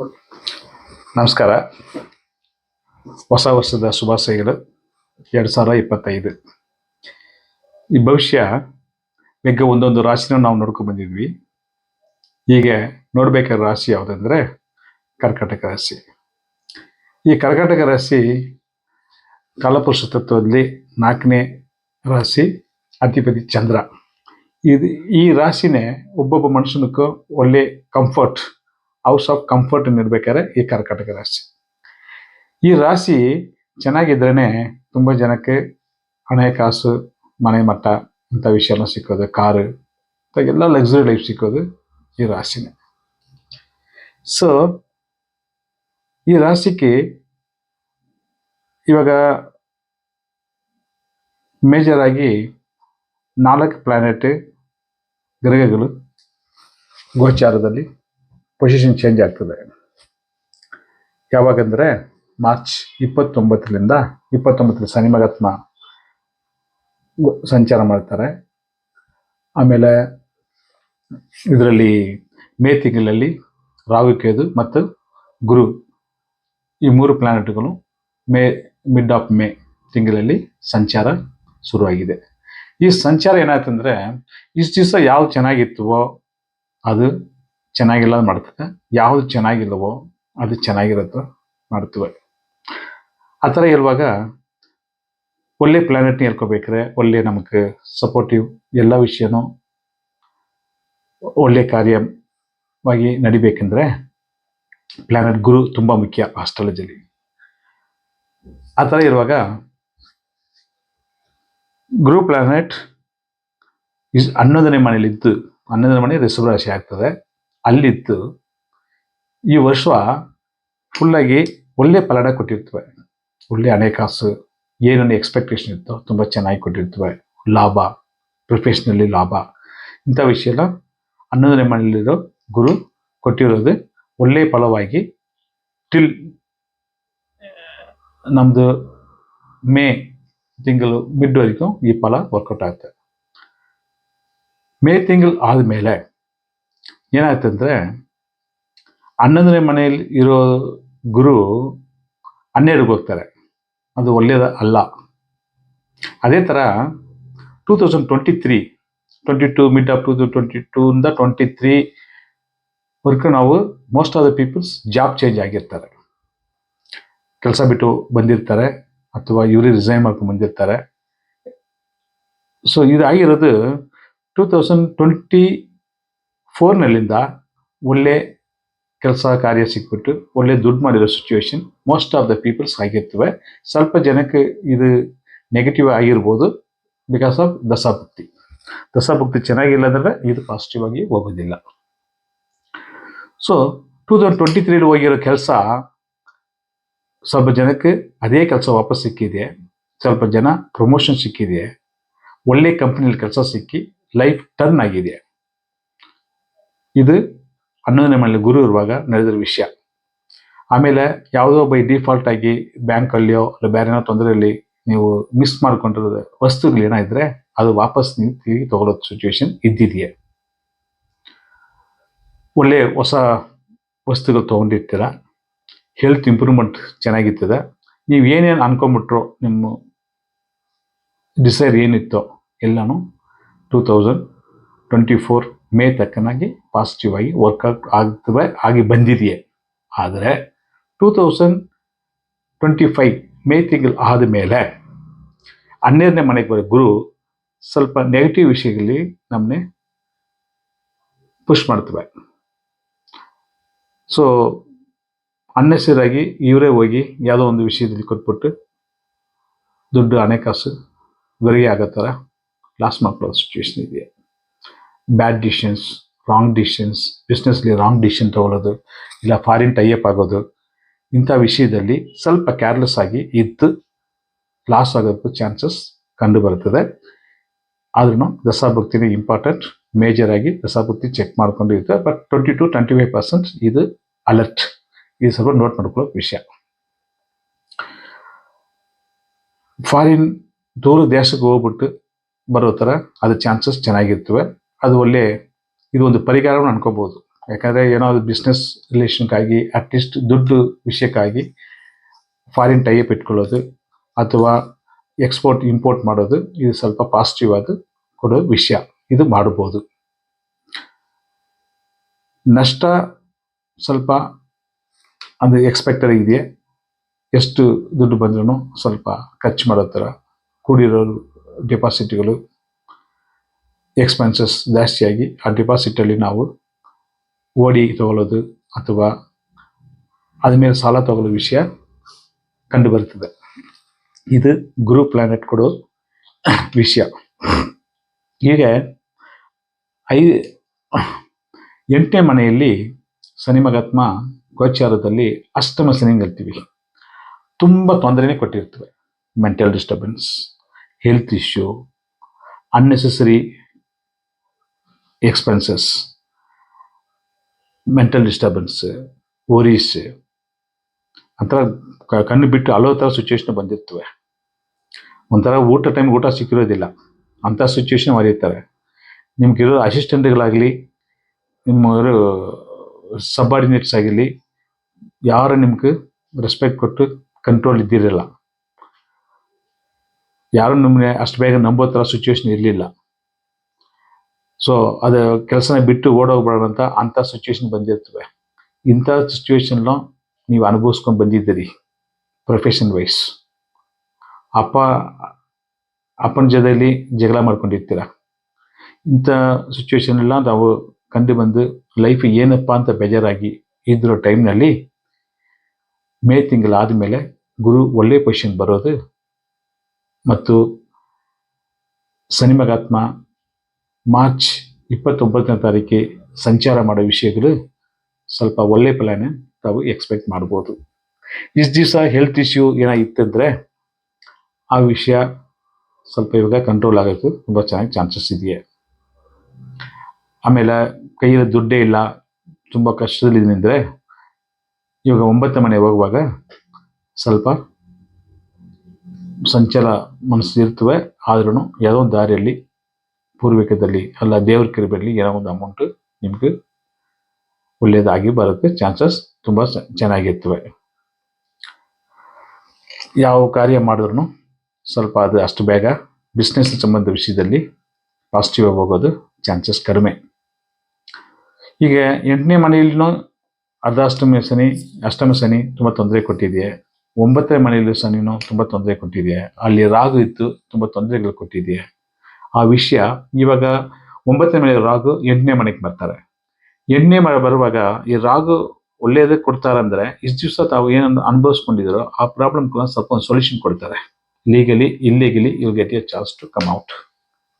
ನಮಸ್ಕಾರ. ಹೊಸ ವರ್ಷದ ಶುಭಾಶಯಗಳು. ಎರಡು ಸಾವಿರ ಇಪ್ಪತ್ತೈದು. ಈ ಭವಿಷ್ಯ ಈಗ ಒಂದೊಂದು ರಾಶಿನ ನಾವು ನೋಡ್ಕೊಂಡು ಬಂದಿದ್ವಿ. ಹೀಗೆ ನೋಡ್ಬೇಕಾದ ರಾಶಿ ಯಾವುದಂದ್ರೆ ಕರ್ಕಾಟಕ ರಾಶಿ. ಈ ಕರ್ಕಾಟಕ ರಾಶಿ ಕಾಲಪುರುಷ ತತ್ವದಲ್ಲಿ ನಾಲ್ಕನೇ ರಾಶಿ ಅಧಿಪತಿ ಚಂದ್ರ. ಇದು ಈ ರಾಶಿನೇ ಒಬ್ಬೊಬ್ಬ ಮನುಷ್ಯನಕ್ಕೂ ಒಳ್ಳೆ ಕಂಫರ್ಟ್ ಹೌಸ್ ಆಫ್ ಕಂಫರ್ಟ್ ಇರ್ಬೇಕಾದ್ರೆ ಈ ಕರ್ಕಾಟಕ ರಾಶಿ. ಈ ರಾಶಿ ಚೆನ್ನಾಗಿದ್ರೇನೆ ತುಂಬ ಜನಕ್ಕೆ ಹಣೆ ಕಾಸು, ಮನೆ ಮಟ್ಟ ಇಂಥ ವಿಷಯನ ಸಿಕ್ಕೋದು ಕಾರು ಇಂಥ ಎಲ್ಲ ಲಕ್ಸುರಿ ಲೈಫ್ ಸಿಕ್ಕೋದು ಈ ರಾಶಿನೇ. ಸೊ ಈ ರಾಶಿಗೆ ಇವಾಗ ಮೇಜರ್ ಆಗಿ ನಾಲ್ಕು ಪ್ಲಾನೆಟ್ ಗ್ರಹಗಳು, ಗೋಚಾರದಲ್ಲಿ ಪೊಸಿಷನ್ ಚೇಂಜ್ ಆಗ್ತದೆ. ಯಾವಾಗಂದ್ರೆ ಮಾರ್ಚ್ ಇಪ್ಪತ್ತೊಂಬತ್ತರಿಂದ ಇಪ್ಪತ್ತೊಂಬತ್ತರಿಂದ ಶನಿ ಮಹಾತ್ಮ ಗೊ- ಸಂಚಾರ ಮಾಡ್ತಾರೆ. ಆಮೇಲೆ ಇದರಲ್ಲಿ ಮೇ ತಿಂಗಳಲ್ಲಿ ರಾಹುಕೇದು ಮತ್ತು ಗುರು ಈ ಮೂರು ಪ್ಲಾನೆಟ್ಗಳು ಮೇ ಮಿಡ್ ಆಫ್ ಮೇ ತಿಂಗಳಲ್ಲಿ ಸಂಚಾರ ಶುರುವಾಗಿದೆ. ಈ ಸಂಚಾರ ಏನಾಯ್ತಂದ್ರೆ ಇಷ್ಟು ದಿವಸ ಯಾವ್ದು ಚೆನ್ನಾಗಿತ್ತವೋ ಅದು ಚೆನ್ನಾಗಿಲ್ಲ ಮಾಡ್ತದೆ. ಯಾವ್ದು ಚೆನ್ನಾಗಿಲ್ಲವೋ ಅದು ಚೆನ್ನಾಗಿರುತ್ತೋ ಮಾಡ್ತವೆ. ಆ ಥರ ಇರುವಾಗ ಒಳ್ಳೆ ಪ್ಲಾನೆಟ್ನ ಹೇಳ್ಕೊಬೇಕಾದ್ರೆ ಒಳ್ಳೆ ನಮಗೆ ಸಪೋರ್ಟಿವ್ ಎಲ್ಲ ವಿಷಯನೂ ಒಳ್ಳೆ ಕಾರ್ಯವಾಗಿ ನಡಿಬೇಕೆಂದ್ರೆ ಪ್ಲಾನೆಟ್ ಗುರು ತುಂಬ ಮುಖ್ಯ ಆಸ್ಟ್ರಾಲಜಿಲಿ ಆ ಥರ ಇರುವಾಗ ಗುರು ಪ್ಲಾನೆಟ್ ಇಸ್ ಹನ್ನೊಂದನೇ ಮನೆಯಲ್ಲಿದ್ದು ಹನ್ನೊಂದನೇ ಮನೆ ರಿಷಭ ರಾಶಿ ಆಗ್ತದೆ. ಅಲ್ಲಿದ್ದು ಈ ವರ್ಷ ಫುಲ್ಲಾಗಿ ಒಳ್ಳೆ ಫಲನ ಕೊಟ್ಟಿರ್ತವೆ. ಒಳ್ಳೆ ಹಣಕಾಸು ಏನೇನು ಎಕ್ಸ್ಪೆಕ್ಟೇಷನ್ ಇತ್ತೋ ತುಂಬ ಚೆನ್ನಾಗಿ ಕೊಟ್ಟಿರ್ತವೆ. ಲಾಭ ಪ್ರೊಫೆಷ್ನಲ್ಲಿ ಲಾಭ. ಇಂಥ ವಿಷಯ ಎಲ್ಲ ಹನ್ನೊಂದನೇ ಮನೆಯಲ್ಲಿರೋ ಗುರು ಕೊಟ್ಟಿರೋದು ಒಳ್ಳೆಯ ಫಲವಾಗಿ ಟಿಲ್ ನಮ್ಮದು ಮೇ ತಿಂಗಳು ಮಿಡ್ವರೆಗೂ ಈ ಫಲ ವರ್ಕೌಟ್ ಆಗುತ್ತೆ. ಮೇ ತಿಂಗಳು ಆದಮೇಲೆ ಏನಾಯ್ತಂದ್ರೆ ಹನ್ನೊಂದನೇ ಮನೆಯಲ್ಲಿ ಇರೋ ಗುರು ಹನ್ನೆರಡಿಗೆ ಹೋಗ್ತಾರೆ. ಅದು ಒಳ್ಳೆಯದ ಅಲ್ಲ. ಅದೇ ಥರ two thousand twenty three twenty two mid of two twenty ಟೂಯಿಂದ twenty three work ನಾವು most of the peoples job change ಆಗಿರ್ತಾರೆ. ಕೆಲಸ ಬಿಟ್ಟು ಬಂದಿರ್ತಾರೆ ಅಥವಾ ಇವರೇ ರಿಸೈನ್ ಮಾಡ್ಕೊಂಡು ಬಂದಿರ್ತಾರೆ. ಸೊ ಇದಾಗಿರೋದು ಟೂ ತೌಸಂಡ್ ಟ್ವೆಂಟಿ ಫೋರ್ನಲ್ಲಿಂದ ಒಳ್ಳೆ ಕೆಲಸ ಕಾರ್ಯ ಸಿಕ್ಬಿಟ್ಟು ಒಳ್ಳೆ ದುಡ್ಡು ಮಾಡಿರೋ situation most of the peoples ಆಗಿರ್ತವೆ ಸ್ವಲ್ಪ ಜನಕ್ಕೆ ಇದು ನೆಗೆಟಿವ್ ಆಗಿರ್ಬೋದು ಬಿಕಾಸ್ ಆಫ್ ದಶಾಭಕ್ತಿ. ದಶಾಭಕ್ತಿ ಚೆನ್ನಾಗಿಲ್ಲ ಅಂದ್ರೆ ಇದು ಪಾಸಿಟಿವ್ ಆಗಿ ಹೋಗೋದಿಲ್ಲ. ಸೊ ಟೂ ತೌಸಂಡ್ ಟ್ವೆಂಟಿ ತ್ರೀಲಿ ಹೋಗಿರೋ ಕೆಲಸ ಸ್ವಲ್ಪ ಜನಕ್ಕೆ ಅದೇ ಕೆಲಸ ವಾಪಸ್ ಸಿಕ್ಕಿದೆ. ಸ್ವಲ್ಪ ಜನ ಪ್ರಮೋಷನ್ ಸಿಕ್ಕಿದೆ. ಒಳ್ಳೆ ಕಂಪ್ನಿಯಲ್ಲಿ ಕೆಲಸ ಸಿಕ್ಕಿ ಲೈಫ್ ಟರ್ನ್ ಆಗಿದೆ. ಇದು ಹನ್ನೊಂದನೇ ಮನೆಯಲ್ಲಿ ಗುರು ಇರುವಾಗ ನಡೆದಿರೋ ವಿಷಯ. ಆಮೇಲೆ ಯಾವುದೋ ಬೈ ಡಿಫಾಲ್ಟ್ ಆಗಿ ಬ್ಯಾಂಕಲ್ಲಿಯೋ ಬೇರೆ ಏನೋ ತೊಂದರೆಯಲ್ಲಿ ನೀವು ಮಿಸ್ ಮಾಡ್ಕೊಂಡಿರೋ ವಸ್ತುಗಳು ಏನಾದ್ರೆ ಅದು ವಾಪಸ್ ನೀವು ತಿರುಗಿ ತಗೊಳ್ಳೋ ಸಿಚುವೇಶನ್ ಇದ್ದಿದೆಯೇ. ಒಳ್ಳೆ ಹೊಸ ವಸ್ತುಗಳು ತೊಗೊಂಡಿರ್ತೀರ. ಹೆಲ್ತ್ ಇಂಪ್ರೂವ್ಮೆಂಟ್ ಚೆನ್ನಾಗಿರ್ತದೆ. ನೀವು ಏನೇನು ಅನ್ಕೊಂಬಿಟ್ರೋ ನಿಮ್ಮ ಡಿಸೈರ್ ಏನಿತ್ತೋ ಎಲ್ಲನೂ two thousand twenty four May ತಕ್ಕನಾಗಿ positive ಆಗಿ ವರ್ಕೌಟ್ ಆಗ್ತವೆ ಆಗಿ ಬಂದಿದೆಯೇ? ಆದರೆ two thousand twenty five May ತಿಂಗಳು ಆದ ಮೇಲೆ ಹನ್ನೆರಡನೇ ಮನೆಗೆ ಬರೋ ಗುರು ಸ್ವಲ್ಪ ನೆಗೆಟಿವ್ ವಿಷಯಗಳಲ್ಲಿ ನಮ್ಮನ್ನೇ ಪುಷ್ ಮಾಡ್ತವೆ. ಸೊ ಅನ್ನೆಸರಾಗಿ ಇವರೇ ಹೋಗಿ ಯಾವುದೋ ಒಂದು ವಿಷಯದಲ್ಲಿ ಕೊಟ್ಬಿಟ್ಟು ದುಡ್ಡು ಹಣಕಾಸು ಗರಿಗೆ ಆಗೋ ಥರ ಲಾಸ್ ಮಾಡ್ಕೊಳ್ಳೋ ಸಿಚುವೇಶನ್ ಇದೆ ಬ್ಯಾಡ್ ಡಿಸಿಷನ್ಸ್ ರಾಂಗ್ ಡಿಸಿಷನ್ಸ್ ಬಿಸ್ನೆಸ್ಲಿ ರಾಂಗ್ ಡಿಸಿಷನ್ ತಗೊಳ್ಳೋದು, ಇಲ್ಲ ಫಾರಿನ್ ಟೈಅಪ್ ಆಗೋದು, ಇಂಥ ವಿಷಯದಲ್ಲಿ ಸ್ವಲ್ಪ ಕೇರ್ಲೆಸ್ ಆಗಿ ಇದ್ದು ಲಾಸ್ ಆಗೋದಕ್ಕೂ ಚಾನ್ಸಸ್ ಕಂಡು ಬರುತ್ತದೆ. ಆದ್ರೂ ದಸಾಭಕ್ತಿನೇ ಇಂಪಾರ್ಟೆಂಟ್ ಮೇಜರ್ ಆಗಿ ದಸಾಭಕ್ತಿ ಚೆಕ್ ಮಾಡ್ಕೊಂಡು ಇರುತ್ತೆ. But twenty to twenty five percent ಇದು ಅಲರ್ಟ್ ಇದು ಸ್ವಲ್ಪ ನೋಟ್ ಮಾಡ್ಕೊಳ್ಳೋ ವಿಷಯ. ಫಾರಿನ್ ದೂರ ದೇಶಕ್ಕೆ ಹೋಗ್ಬಿಟ್ಟು ಬರೋ ಥರ ಅದು ಚಾನ್ಸಸ್ ಚೆನ್ನಾಗಿರ್ತವೆ. ಅದು ಒಳ್ಳೆ ಇದು ಒಂದು ಪರಿಹಾರವನ್ನು ಅನ್ಕೋಬಹುದು ಯಾಕಂದರೆ ಏನಾದ್ರು ಬಿಸ್ನೆಸ್ ರಿಲೇಷನ್ಗಾಗಿ ಅಟ್ಲೀಸ್ಟ್ ದುಡ್ಡು ವಿಷಯಕ್ಕಾಗಿ ಫಾರಿನ್ ಟೈಪ್ ಇಟ್ಕೊಳ್ಳೋದು ಅಥವಾ ಎಕ್ಸ್ಪೋರ್ಟ್ ಇಂಪೋರ್ಟ್ ಮಾಡೋದು, ಇದು ಸ್ವಲ್ಪ ಪಾಸಿಟಿವ್ ಆದ ಕೊಡೋ ವಿಷಯ. ಇದು ಮಾಡಬಹುದು ನಷ್ಟ ಸ್ವಲ್ಪ ಅದು ಎಕ್ಸ್ಪೆಕ್ಟರ್ ಇದೆಯೇ? ಎಷ್ಟು ದುಡ್ಡು ಬಂದ್ರೂ ಸ್ವಲ್ಪ ಖರ್ಚು ಮಾಡೋ ಥರ. ಕೂಡಿರೋ ಡೆಪಾಸಿಟ್ಗಳು ಎಕ್ಸ್ಪೆನ್ಸಸ್ ಜಾಸ್ತಿಯಾಗಿ ಆ ಡಿಪಾಸಿಟಲ್ಲಿ ನಾವು ಓಡಿ ತಗೊಳ್ಳೋದು ಅಥವಾ ಅದ ಮೇಲೆ ಸಾಲ ತಗೊಳ್ಳೋ ವಿಷಯ ಕಂಡುಬರುತ್ತದೆ. ಇದು ಗುರು ಪ್ಲಾನೆಟ್ ಕೊಡೋ ವಿಷಯ. ಹೀಗೆ ಐ ಎಂಟನೇ ಮನೆಯಲ್ಲಿ ಶನಿ ಮಗಾತ್ಮ ಗೋಚಾರದಲ್ಲಿ ಅಷ್ಟಮ ಶನಿ ಇರ್ತೀವಿ. ತುಂಬ ತೊಂದರೆನೇ ಕೊಟ್ಟಿರ್ತವೆ. Mental disturbance health issue unnecessary expenses mental disturbance worries ಒಂಥರ ಕಣ್ಣು ಬಿಟ್ಟು ಅಲೋ ಥರ ಸಿಚುವೇಶನ್ ಬಂದಿರ್ತವೆ. ಒಂಥರ ಊಟ ಟೈಮ್ಗೆ ಊಟ ಸಿಕ್ಕಿರೋದಿಲ್ಲ. ಅಂಥ ಸಿಚುವೇಶನ್ ಮಾಡಿರ್ತಾರೆ ನಿಮ್ಗಿರೋ ಅಸಿಸ್ಟೆಂಟ್ಗಳಾಗಲಿ ನಿಮ್ಮ ಸಬಾರ್ಡಿನೇಟ್ಸ್ ಆಗಿರಲಿ, ಯಾರು ನಿಮ್ಗೆ ರೆಸ್ಪೆಕ್ಟ್ ಕೊಟ್ಟು ಕಂಟ್ರೋಲ್ ಇದ್ದಿರಲಿಲ್ಲ ಯಾರು ನಿಮ್ಮನ್ನ ಅಷ್ಟು ಬೇಗ ನಂಬೋ ಥರ ಸಿಚುವೇಶನ್ ಇರಲಿಲ್ಲ. ಸೊ ಅದು ಕೆಲಸನ ಬಿಟ್ಟು ಓಡೋಗ್ಬಾರ್ದಂತ ಅಂಥ ಸಿಚುವೇಶನ್ ಬಂದಿರ್ತವೆ. ಇಂಥ ಸಿಚುವೇಶನ್ನ ನೀವು ಅನುಭವಿಸ್ಕೊಂಡು ಬಂದಿದ್ದೀರಿ ಪ್ರೊಫೆಷನ್ ವೈಸ್ ಅಪ್ಪ, ಅಪ್ಪನ ಜೊತೆಯಲ್ಲಿ ಜಗಳ ಮಾಡ್ಕೊಂಡಿರ್ತೀರ. ಇಂಥ ಸಿಚುವೇಶನ್ ಎಲ್ಲ ನಾವು ಕಂಡು ಬಂದು ಲೈಫ್ ಏನಪ್ಪ ಅಂತ ಬೇಜಾರಾಗಿ ಇದ್ದಿರೋ ಟೈಮ್ನಲ್ಲಿ ಮೇ ತಿಂಗಳು ಆದಮೇಲೆ ಗುರು ಒಳ್ಳೆ ಪೊಸಿಷನ್ ಬರೋದು. ಮತ್ತು ಸನಿಮಗಾತ್ಮ ಮಾರ್ಚ್ ಇಪ್ಪತ್ತೊಂಬತ್ತನೇ ತಾರೀಕಿಗೆ ಸಂಚಾರ ಮಾಡೋ ವಿಷಯಗಳು ಸ್ವಲ್ಪ ಒಳ್ಳೆ ಪ್ಲಾನ್ ತಾವು ಎಕ್ಸ್ಪೆಕ್ಟ್ ಮಾಡ್ಬೋದು. ಇಷ್ಟು ದಿವಸ ಹೆಲ್ತ್ ಇಶ್ಯೂ ಏನಾಗಿತ್ತಂದರೆ ಆ ವಿಷಯ ಸ್ವಲ್ಪ ಇವಾಗ ಕಂಟ್ರೋಲ್ ಆಗೋಕ್ಕೆ ತುಂಬ ಚೆನ್ನಾಗಿ ಚಾನ್ಸಸ್ ಇದೆಯಾ. ಆಮೇಲೆ ಕೈಯಲ್ಲಿ ದುಡ್ಡೇ ಇಲ್ಲ, ತುಂಬ ಕಷ್ಟದಲ್ಲಿ ಅಂದರೆ ಇವಾಗ ಒಂಬತ್ತು ಮನೆ ಹೋಗುವಾಗ ಸ್ವಲ್ಪ ಸಂಚಲ ಮನಸ್ಸು ಇರ್ತವೆ ಆದ್ರೂ ಯಾವುದೋ ದಾರಿಯಲ್ಲಿ ಪೂರ್ವಿಕದಲ್ಲಿ ಅಲ್ಲ ದೇವ್ರ ಕೃಪೆಯಲ್ಲಿ ಏನೋ ಒಂದು ಅಮೌಂಟ್ ನಿಮಗೆ ಒಳ್ಳೆಯದಾಗಿ ಬರುತ್ತೆ. ಚಾನ್ಸಸ್ ತುಂಬ ಚೆನ್ನಾಗಿರ್ತವೆ. ಯಾವ ಕಾರ್ಯ ಮಾಡಿದ್ರು ಸ್ವಲ್ಪ ಅದು ಅಷ್ಟು ಬೇಗ ಬಿಸ್ನೆಸ್ ಸಂಬಂಧ ವಿಷಯದಲ್ಲಿ ಪಾಸಿಟಿವ್ ಆಗಿ ಹೋಗೋದು ಚಾನ್ಸಸ್ ಕಡಿಮೆ. ಈಗ ಎಂಟನೇ ಮನೆಯಲ್ಲೂ ಅರ್ಧಾಷ್ಟಮಿ ಶನಿ, ಅಷ್ಟಮ ಶನಿ ತುಂಬ ತೊಂದರೆ ಕೊಟ್ಟಿದೆಯೇ? ಒಂಬತ್ತನೇ ಮನೆಯಲ್ಲಿ ಶನಿನೂ ತುಂಬ ತೊಂದರೆ ಕೊಟ್ಟಿದೆಯೇ? ಅಲ್ಲಿ ರಾಗು ಇತ್ತು ತುಂಬ ತೊಂದರೆಗಳು ಕೊಟ್ಟಿದೆಯೇ? ಆ ವಿಷಯ ಇವಾಗ ಒಂಬತ್ತನೇ ಮನೆ ರಾಗು ಎಂಟನೇ ಮನೆಗೆ ಬರ್ತಾರೆ. ಎಂಟನೇ ಮನೆ ಬರುವಾಗ ಈ ರಾಗು ಒಳ್ಳೆಯದಕ್ಕೆ ಅಂದರೆ ಇಷ್ಟು ದಿವಸ ತಾವು ಏನನ್ನು ಅನುಭವಿಸ್ಕೊಂಡಿದ್ದೀರೋ ಆ ಪ್ರಾಬ್ಲಮ್ಗಳ ಸ್ವಲ್ಪ ಒಂದು ಸೊಲ್ಯೂಷನ್ ಕೊಡ್ತಾರೆ. Legally ಇಲ್ಲಿಗಲಿ you get a chance to come out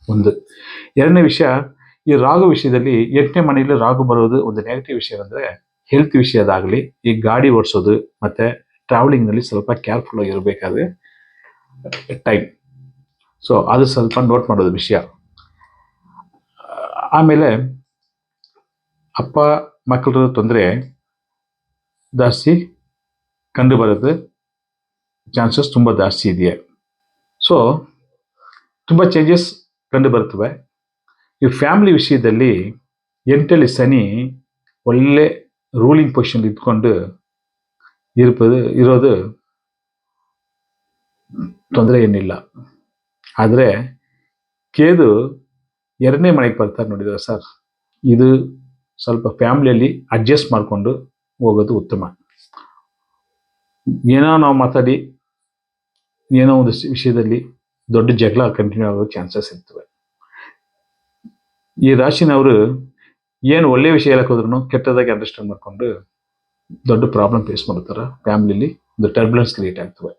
ಒಂದು. ಎರಡನೇ ವಿಷಯ, ಈ ರಾಗು ವಿಷಯದಲ್ಲಿ ಎಂಟನೇ ಮನೆಯಲ್ಲಿ ರಾಗು ಬರೋದು ಒಂದು ನೆಗೆಟಿವ್ ವಿಷಯ ಅಂದರೆ ಹೆಲ್ತ್ ವಿಷಯದಾಗಲಿ, ಈ ಗಾಡಿ ಓಡಿಸೋದು ಮತ್ತು ಟ್ರಾವೆಲಿಂಗ್ನಲ್ಲಿ ಸ್ವಲ್ಪ ಕೇರ್ಫುಲ್ ಆಗಿರಬೇಕಾದ್ರೆ ಟೈಮ್ ಸೊ ಅದು ಸ್ವಲ್ಪ ನೋಟ್ ಮಾಡೋದು ವಿಷಯ. ಆಮೇಲೆ ಅಪ್ಪ ಮಕ್ಕಳ ತೊಂದರೆ, ಜಾಸ್ತಿ ಕಂಡು ಬರುತ್ತೆ. ಚಾನ್ಸಸ್ ತುಂಬ ಜಾಸ್ತಿ ಇದೆಯೇ. ಸೊ ತುಂಬ ಚೇಂಜಸ್ ಕಂಡು ಬರ್ತವೆ. ಈ ಫ್ಯಾಮಿಲಿ ವಿಷಯದಲ್ಲಿ ಎಂಟಲ್ಲಿ ಶನಿ ಒಳ್ಳೆ ರೂಲಿಂಗ್ ಪೊಸಿಷನ್ ಇದ್ಕೊಂಡು ಇರ್ಬೋದು ಇರೋದು ತೊಂದರೆ ಏನಿಲ್ಲ. ಆದರೆ ಕೇದು ಎರಡನೇ ಮನೆಗೆ ಬರ್ತಾರೆ ನೋಡಿದ್ರೆ ಸರ್? ಇದು ಸ್ವಲ್ಪ ಫ್ಯಾಮಿಲಿಯಲ್ಲಿ ಅಡ್ಜಸ್ಟ್ ಮಾಡಿಕೊಂಡು ಹೋಗೋದು ಉತ್ತಮ. ಏನೋ ನಾವು ಮಾತಾಡಿ, ಏನೋ ಒಂದು ವಿಷಯದಲ್ಲಿ ದೊಡ್ಡ ಜಗಳ ಕಂಟಿನ್ಯೂ ಆಗೋ ಚಾನ್ಸಸ್ ಇರ್ತವೆ. ಈ ರಾಶಿನವರು ಏನು ಒಳ್ಳೆಯ ವಿಷಯ ಹೇಳಕ್ಕೆ ಕೆಟ್ಟದಾಗಿ ಅಂಡರ್ಸ್ಟ್ಯಾಂಡ್ ಮಾಡಿಕೊಂಡು ದೊಡ್ಡ ಪ್ರಾಬ್ಲಮ್ ಫೇಸ್ ಮಾಡ್ತಾರೆ ಫ್ಯಾಮಿಲಿಲಿ ಒಂದು ಟರ್ಬುಲೆನ್ಸ್ ಕ್ರಿಯೇಟ್ ಆಗ್ತವೆ.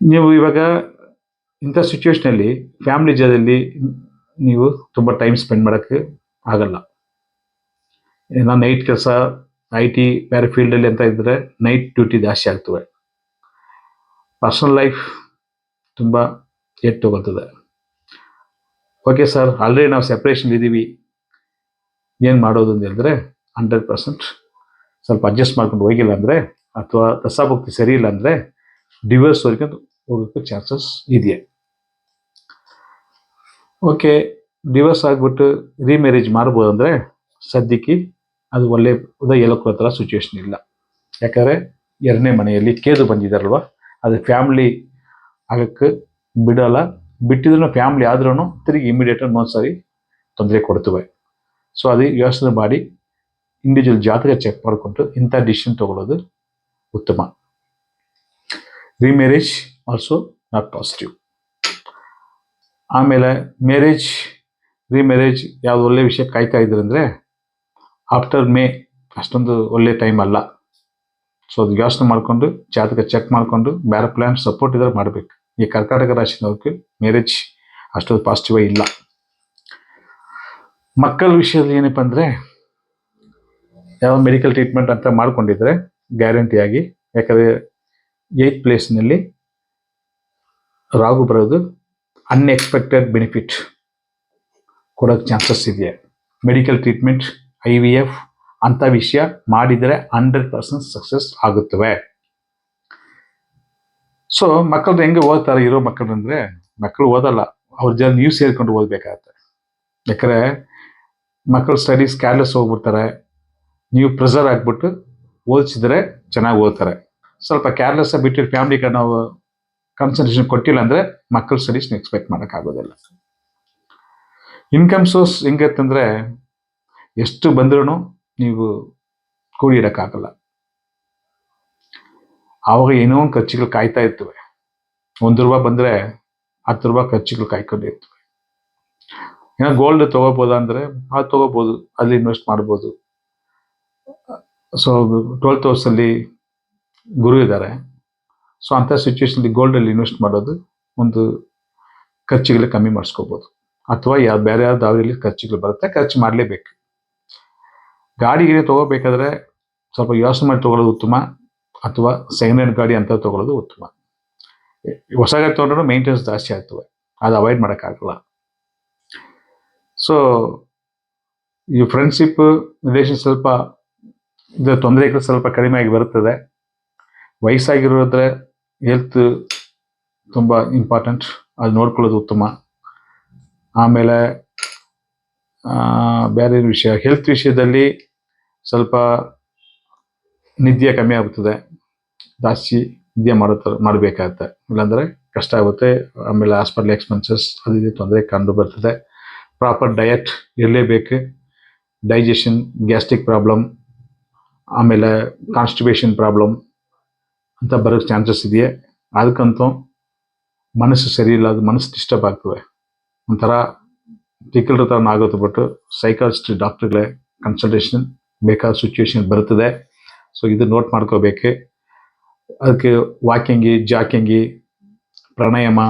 ನೀವು ಇವಾಗ ಇಂಥ ಸಿಚುವೇಶನಲ್ಲಿ ಫ್ಯಾಮಿಲಿ ಜೊತೆಯಲ್ಲಿ ನೀವು ತುಂಬ ಟೈಮ್ ಸ್ಪೆಂಡ್ ಮಾಡೋಕ್ಕೆ ಆಗಲ್ಲ. ನಾನು ನೈಟ್ ಕೆಲಸ ಐ ಟಿ ಬೇರೆ ಫೀಲ್ಡಲ್ಲಿ ಅಂತ ಇದ್ದರೆ ನೈಟ್ ಡ್ಯೂಟಿ ಜಾಸ್ತಿ ಆಗ್ತವೆ. ಪರ್ಸನಲ್ ಲೈಫ್ ತುಂಬ ತಗೊಳ್ತದೆ ಓಕೆ ಸರ್ ಆಲ್ರೆಡಿ ನಾವು ಸೆಪ್ರೇಷನ್ ಇದ್ದೀವಿ. ಏನು ಮಾಡೋದು ಅಂತ ಹೇಳಿದ್ರೆ ಹಂಡ್ರೆಡ್ ಪರ್ಸೆಂಟ್ ಸ್ವಲ್ಪ ಅಡ್ಜಸ್ಟ್ ಮಾಡ್ಕೊಂಡು ಹೋಗಿಲ್ಲ ಅಂದರೆ ಅಥವಾ ದಸಾಭಕ್ತಿ ಸರಿ ಇಲ್ಲ ಅಂದರೆ ಡಿವೋರ್ಸ್ವರೆಗೆ ಹೋಗೋಕ್ಕೆ ಚಾನ್ಸಸ್ ಇದೆ ಓಕೆ, ಡಿವೋರ್ಸ್ ಆಗಿಬಿಟ್ಟು ರೀಮ್ಯಾರೇಜ್ ಮಾಡ್ಬೋದು ಅಂದರೆ ಸದ್ಯಕ್ಕೆ ಅದು ಒಳ್ಳೆ ಹೇಳಕ್ಕೋ ಥರ ಸಿಚುವೇಶನ್ ಇಲ್ಲ. ಯಾಕಂದರೆ ಎರಡನೇ ಮನೆಯಲ್ಲಿ ಕೇದು ಬಂದಿದ್ದಾರಲ್ವ ಅದು ಫ್ಯಾಮ್ಲಿ ಆಗಕ್ಕೆ ಬಿಡೋಲ್ಲ. ಬಿಟ್ಟಿದ್ರು ಫ್ಯಾಮ್ಲಿ ಆದ್ರೂ ತಿರುಗಿ ಇಮಿಡಿಯೇಟ್ ಇನ್ನೊಂದು ಸಾರಿ ತೊಂದರೆ ಕೊಡ್ತವೆ. ಸೊ ಅದು ಯೋಚನೆ ಮಾಡಿ ಇಂಡಿವಿಜುವಲ್ ಜಾತಕ ಚೆಕ್ ಮಾಡಿಕೊಂಡು ಇಂಥ ಡಿಸಿಷನ್ ತಗೊಳ್ಳೋದು ಉತ್ತಮ. ರೀಮ್ಯಾರೇಜ್ ಆಲ್ಸೋ ನಾಟ್ ಪಾಸಿಟಿವ್ ಆಮೇಲೆ ಮ್ಯಾರೇಜ್ ರೀಮ್ಯಾರೇಜ್ ಯಾವ್ದು ಒಳ್ಳೆ ವಿಷಯ ಕಾಯ್ತಾ ಇದ್ರಂದರೆ ಆಫ್ಟರ್ ಮೇ ಅಷ್ಟೊಂದು ಒಳ್ಳೆ ಟೈಮ್ ಅಲ್ಲ. ಸೊ ಅದು ಯೋಚನೆ ಮಾಡಿಕೊಂಡು, ಜಾತಕ ಚೆಕ್ ಮಾಡಿಕೊಂಡು, ಬೇರೆ ಪ್ಲ್ಯಾನ್ ಸಪೋರ್ಟ್ ಇದ್ರೆ ಮಾಡಬೇಕು. ಈ ಕರ್ನಾಟಕ ರಾಶಿನವ್ರಿಗೆ ಮ್ಯಾರೇಜ್ ಅಷ್ಟೊಂದು ಪಾಸಿಟಿವ್ ಇಲ್ಲ. ಮಕ್ಕಳ ವಿಷಯದಲ್ಲಿ ಏನಪ್ಪ ಅಂದರೆ ಯಾವ ಮೆಡಿಕಲ್ ಟ್ರೀಟ್ಮೆಂಟ್ ಅಂತ ಮಾಡ್ಕೊಂಡಿದ್ರೆ ಗ್ಯಾರಂಟಿಯಾಗಿ ಯಾಕಂದರೆ ಏಯ್ತ್ ಪ್ಲೇಸ್ನಲ್ಲಿ ರಾಗು ಬರೋದು ಅನ್ಎಕ್ಸ್ಪೆಕ್ಟೆಡ್ ಬೆನಿಫಿಟ್ ಕೊಡೋಕ್ಕೆ ಚಾನ್ಸಸ್ ಇದೆಯಾ? Medical treatment I V F ಅಂಥ ವಿಷಯ ಮಾಡಿದರೆ ಹಂಡ್ರೆಡ್ ಪರ್ಸೆಂಟ್ ಸಕ್ಸಸ್ ಆಗುತ್ತವೆ. ಸೊ ಮಕ್ಕಳು ಹೆಂಗೆ ಓದ್ತಾರೆ ಇರೋ ಮಕ್ಕಳು ಅಂದರೆ ಮಕ್ಕಳು ಓದಲ್ಲ, ಅವ್ರ ಜನ ನೀವು ಸೇರಿಕೊಂಡು ಓದಬೇಕಾಗತ್ತೆ. ಯಾಕಂದರೆ ಮಕ್ಕಳು ಸ್ಟಡೀಸ್ ಕ್ಯಾರ್ಲೆಸ್ ಹೋಗ್ಬಿಡ್ತಾರೆ, ನೀವು ಪ್ರೆಸರ್ ಆಗಿಬಿಟ್ಟು ಓದಿಸಿದ್ರೆ ಚೆನ್ನಾಗಿ ಓದ್ತಾರೆ. ಸ್ವಲ್ಪ ಕೇರ್ಲೆಸ್ ಬಿಟ್ಟಿರೋ ಫ್ಯಾಮಿಲಿ ಕಡೆ ನಾವು ಕಾನ್ಸಂಟ್ರೇಷನ್ ಕೊಟ್ಟಿಲ್ಲ ಅಂದರೆ ಮಕ್ಕಳ ಸ್ಟಡೀಸ್ನ ಎಕ್ಸ್ಪೆಕ್ಟ್ ಮಾಡೋಕ್ಕಾಗೋದಿಲ್ಲ. ಇನ್ಕಮ್ ಸೋರ್ಸ್ ಹೆಂಗತ್ತಂದರೆ ಎಷ್ಟು ಬಂದ್ರೂ ನೀವು ಕೂಡಿ ಇಡೋಕ್ಕಾಗಲ್ಲ. ಆವಾಗ ಏನೋ ಒಂದು ಖರ್ಚುಗಳು ಕಾಯ್ತಾ ಇರ್ತವೆ. ಒಂದು ರೂಪಾಯಿ ಬಂದರೆ ಹತ್ತು ರೂಪಾಯಿ ಖರ್ಚುಗಳು ಕಾಯ್ಕೊಂಡಿರ್ತವೆ ಏನೋ ಗೋಲ್ಡ್ ತೊಗೋಬೋದಾ ಅಂದರೆ ಅದು ತೊಗೋಬೋದು, ಅಲ್ಲಿ ಇನ್ವೆಸ್ಟ್ ಮಾಡ್ಬೋದು. ಸೊ ಟ್ವೆಲ್ತ್ ಹೌಸಲ್ಲಿ ಗುರು ಇದ್ದಾರೆ. ಸೊ ಅಂಥ ಸಿಚುವೇಶನಲ್ಲಿ ಗೋಲ್ಡಲ್ಲಿ ಇನ್ವೆಸ್ಟ್ ಮಾಡೋದು ಒಂದು ಖರ್ಚುಗಳು ಕಮ್ಮಿ ಮಾಡಿಸ್ಕೋಬೋದು. ಅಥವಾ ಯಾವ ಬೇರೆ ಯಾವ ದಾರಿಯಲ್ಲಿ ಖರ್ಚುಗಳು ಬರುತ್ತೆ, ಖರ್ಚು ಮಾಡಲೇಬೇಕು. ಗಾಡಿ ಗಾಡಿಗೆ ತೊಗೋಬೇಕಾದ್ರೆ ಸ್ವಲ್ಪ ಯೋಚನೆ ಮಾಡಿ ತೊಗೊಳ್ಳೋದು ಉತ್ತಮ, ಅಥವಾ ಸೆಕೆಂಡ್ ಹ್ಯಾಂಡ್ ಗಾಡಿ ಅಂತ ತೊಗೊಳ್ಳೋದು ಉತ್ತಮ. ಹೊಸ ಗಾಡಿ ತೊಗೊಂಡ್ರೂ ಮೇಂಟೆನೆನ್ಸ್ ಜಾಸ್ತಿ ಆಗ್ತವೆ. ಅದು ಅವಾಯ್ಡ್ ಮಾಡೋಕ್ಕಾಗಲ್ಲ. ಸೊ ಈ ಫ್ರೆಂಡ್ಶಿಪ್ ರಿಲೇಷನ್ ಸ್ವಲ್ಪ, ಇದು ತೊಂದರೆಗಳು ಸ್ವಲ್ಪ ಕಡಿಮೆ ಆಗಿ ಬರುತ್ತದೆ. ವಯಸ್ಸಾಗಿರೋದ್ರೆ ಹೆಲ್ತ್ ತುಂಬ ಇಂಪಾರ್ಟೆಂಟ್ ಅದು ನೋಡ್ಕೊಳ್ಳೋದು ಉತ್ತಮ. ಆಮೇಲೆ ಬೇರೆ ವಿಷಯ. ಹೆಲ್ತ್ ವಿಷಯದಲ್ಲಿ ಸ್ವಲ್ಪ ನಿದ್ದೆ ಕಮ್ಮಿ ಆಗುತ್ತದೆ. ಜಾಸ್ತಿ ನಿದ್ದೆ ಥರ ಮಾಡಬೇಕಾಗತ್ತೆ. ಇಲ್ಲಾಂದರೆ ಕಷ್ಟ ಆಗುತ್ತೆ. ಆಮೇಲೆ ಹಾಸ್ಪಿಟಲ್ ಎಕ್ಸ್ಪೆನ್ಸಸ್ ಅದು ಇದು ತೊಂದರೆ ಕಂಡು ಬರ್ತದೆ. ಪ್ರಾಪರ್ ಡಯಟ್ ಇರಲೇಬೇಕು. ಡೈಜೆಷನ್ ಗ್ಯಾಸ್ಟ್ರಿಕ್ ಪ್ರಾಬ್ಲಮ್ ಆಮೇಲೆ ಕಾನ್ಸ್ಟಿಬೇಷನ್ ಪ್ರಾಬ್ಲಮ್ ಅಂತ ಬರೋಕ್ಕೆ ಚಾನ್ಸಸ್ ಇದೆಯೇ? ಅದಕ್ಕಂತೂ ಮನಸ್ಸು ಸರಿ ಇಲ್ಲ, ಅದು ಮನಸ್ಸು ಡಿಸ್ಟರ್ಬ್ ಆಗ್ತದೆ. ಒಂಥರ ತಿಕ್ಕಲ್ರ ಥರ ಆಗುತ್ತೆ ಬಿಟ್ಟು ಸೈಕಾಲಜಿಸ್ಟ್ ಡಾಕ್ಟ್ರುಗಳೇ ಕನ್ಸಲ್ಟೇಷನ್ ಬೇಕಾದ ಸಿಚುವೇಶನ್ ಬರ್ತದೆ. ಸೊ ಇದು ನೋಟ್ ಮಾಡ್ಕೋಬೇಕು. ಅದಕ್ಕೆ ವಾಕಿಂಗಿ ಜಾಕಿಂಗಿ ಪ್ರಾಣಾಯಾಮ,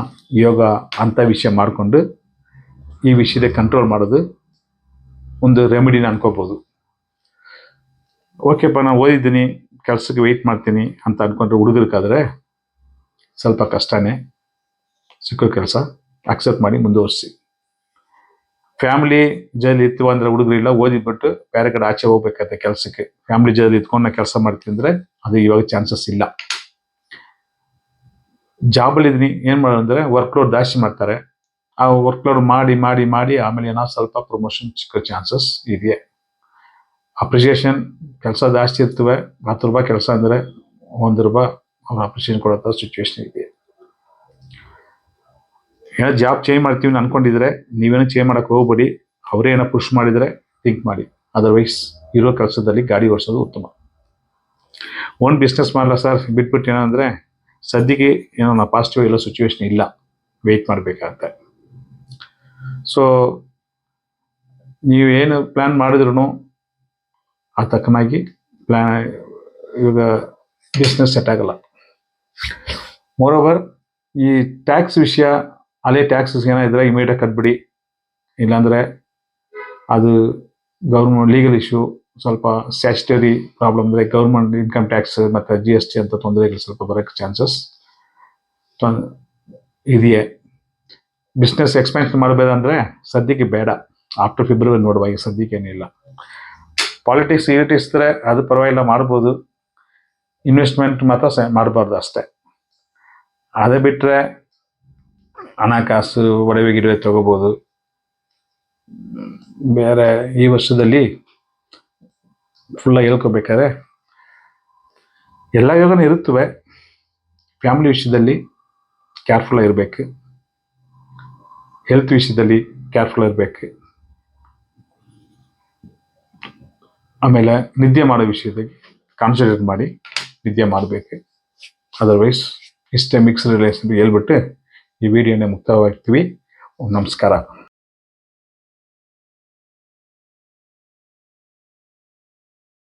ಯೋಗ ಅಂಥ ವಿಷಯ ಮಾಡಿಕೊಂಡು ಈ ವಿಷಯದ ಕಂಟ್ರೋಲ್ ಮಾಡೋದು ಒಂದು ರೆಮಿಡಿನ ಅನ್ಕೋಬೋದು. ಓಕೆಪ್ಪ ನಾನು ಓದಿದ್ದೀನಿ. ಕೆಲಸಕ್ಕೆ ವೆಯ್ಟ್ ಮಾಡ್ತೀನಿ ಅಂತ ಅಂದ್ಕೊಂಡ್ರೆ ಹುಡುಗರಿಗಾದರೆ ಸ್ವಲ್ಪ ಕಷ್ಟನೇ. ಸಿಕ್ಕೋ ಕೆಲಸ ಅಕ್ಸೆಪ್ಟ್ ಮಾಡಿ ಮುಂದುವರಿಸಿ. ಫ್ಯಾಮಿಲಿ ಜೈಲಿ ಇತ್ತು ಅಂದ್ರೆ ಹುಡುಗರಿಲ್ಲ ಓದಿಬಿಟ್ಟು ಬೇರೆ ಕಡೆ ಆಚೆ ಹೋಗ್ಬೇಕಾಗತ್ತೆ ಕೆಲಸಕ್ಕೆ. ಫ್ಯಾಮಿಲಿ ಜೈಲಿ ಇದ್ಕೊಂಡು ನಾ ಕೆಲಸ ಮಾಡ್ತೀನಿ ಅಂದ್ರೆ ಅದು ಇವಾಗ ಚಾನ್ಸಸ್ ಇಲ್ಲ. ಜಾಬಲ್ಲಿ ಇದೀನಿ ಏನು ಮಾಡೋದು ಅಂದ್ರೆ ವರ್ಕ್ಲೋಡ್ ಜಾಸ್ತಿ ಮಾಡ್ತಾರೆ. ಆ ವರ್ಕ್ಲೋಡ್ ಮಾಡಿ ಮಾಡಿ ಮಾಡಿ ಆಮೇಲೆ ಏನೋ ಸ್ವಲ್ಪ ಪ್ರಮೋಷನ್ ಸಿಕ್ಕೋ ಚಾನ್ಸಸ್ ಇದೆಯೇ ಅಪ್ರಿಸಿಯೇಷನ್ ಕೆಲಸ ಜಾಸ್ತಿ ಇರ್ತವೆ, ಹತ್ತು ರೂಪಾಯಿ ಕೆಲಸ ಅಂದರೆ ಒಂದು ರೂಪಾಯಿ ಅವ್ರು ಅಪ್ರಿಸಿಯೇಷನ್ ಕೊಡೋ ಸಿಚುವೇಶನ್ ಇದೆ. ಏನೋ ಜಾಬ್ ಚೇಂಜ್ ಮಾಡ್ತೀವಿ ಅಂತ ಅನ್ಕೊಂಡಿದ್ರೆ ನೀವೇನೋ ಚೇಂಜ್ ಮಾಡೋಕ್ಕೆ ಹೋಗ್ಬೇಡಿ, ಅವರೇ ಏನೋ ಪುಷ್ ಮಾಡಿದರೆ ಥಿಂಕ್ ಮಾಡಿ. ಅದರ್ವೈಸ್ ಇರೋ ಕೆಲಸದಲ್ಲಿ ಗಾಡಿ ಓಡಿಸೋದು ಉತ್ತಮ. ಓನ್ ಬಿಸ್ನೆಸ್ ಮಾಡಲ್ಲ ಸರ್ ಬಿಟ್ಬಿಟ್ಟು ಏನಂದರೆ ಸದ್ಯಕ್ಕೆ ಏನೋ ನಾ ಪಾಸಿಟಿವ್ ಇರೋ ಸಿಚುವೇಶನ್ ಇಲ್ಲ ವೆಯ್ಟ್ ಮಾಡಬೇಕಾಗತ್ತೆ. ಸೊ ನೀವೇನು ಪ್ಲ್ಯಾನ್ ಮಾಡಿದ್ರು ಆ ತಕ್ಕನಾಗಿ ಪ್ಲ್ಯಾನ್ ಇವಾಗ ಬಿಸ್ನೆಸ್ ಸೆಟ್ ಆಗಲ್ಲ. ಮೋರೋವರ್ ಈ ಟ್ಯಾಕ್ಸ್ ವಿಷಯ ಅಲ್ಲೇ ಟ್ಯಾಕ್ಸಸ್ ಏನಾದ್ರೆ ಇಮಿಡಿಯೇಟ್ ಕಟ್ಬಿಡಿ. ಇಲ್ಲಾಂದರೆ ಅದು ಗೌರ್ಮೆಂಟ್ ಲೀಗಲ್ ಇಶ್ಯೂ ಸ್ವಲ್ಪ ಸ್ಟ್ಯಾಚುಟರಿ ಪ್ರಾಬ್ಲಮ್ ಅಂದರೆ ಗೌರ್ಮೆಂಟ್ ಇನ್ಕಮ್ ಟ್ಯಾಕ್ಸ್ ಮತ್ತು ಜಿ ಎಸ್ ಟಿ ಅಂತ ತೊಂದರೆಗಳು ಸ್ವಲ್ಪ ಬರೋಕ್ಕೆ ಚಾನ್ಸಸ್ ಇದೆಯೇ. ಬಿಸ್ನೆಸ್ ಎಕ್ಸ್ಪೆನ್ಷನ್ ಮಾಡಬೇಕಂದ್ರೆ ಸದ್ಯಕ್ಕೆ ಬೇಡ. ಆಫ್ಟರ್ ಫೆಬ್ರವರಿ ನೋಡುವ ಈಗ ಸದ್ಯಕ್ಕೆ ಏನಿಲ್ಲ. ಪಾಲಿಟಿಕ್ಸ್ ಇರಿಟಿಸ್ತಾರೆ ಅದು ಪರವಾಗಿಲ್ಲ, ಮಾಡ್ಬೋದು. ಇನ್ವೆಸ್ಟ್ಮೆಂಟ್ ಮಾತ್ರ ಸ, ಮಾಡಬಾರ್ದು ಅಷ್ಟೇ. ಅದೇ ಬಿಟ್ಟರೆ ಹಣಕಾಸು ಒಡವೆ, ಗಿಡವೆ ತಗೋಬೋದು. ಬೇರೆ ಈ ವರ್ಷದಲ್ಲಿ ಫುಲ್ಲಾಗಿ ಹೇಳ್ಕೋಬೇಕಾದ್ರೆ ಎಲ್ಲ ಯೋಗನೂ ಇರುತ್ತವೆ. ಫ್ಯಾಮಿಲಿ ವಿಷಯದಲ್ಲಿ ಕೇರ್ಫುಲ್ ಇರಬೇಕು ಹೆಲ್ತ್ ವಿಷಯದಲ್ಲಿ ಕೇರ್ಫುಲ್ ಇರಬೇಕು ಆಮೇಲೆ ನಿದ್ದೆ ಮಾಡೋ ವಿಷಯದಲ್ಲಿ ಕಾನ್ಸಂಟ್ರೇಟ್ ಮಾಡಿ ನಿದ್ದೆ ಮಾಡಬೇಕು. ಅದರ್ವೈಸ್ ಇಷ್ಟೇ ಮಿಕ್ಸ್ ರಿಲೇಷನ್ ಹೇಳ್ಬಿಟ್ಟು ಈ ವಿಡಿಯೋನೇ ಮುಕ್ತವಾಗ್ತೀವಿ ನಮಸ್ಕಾರ.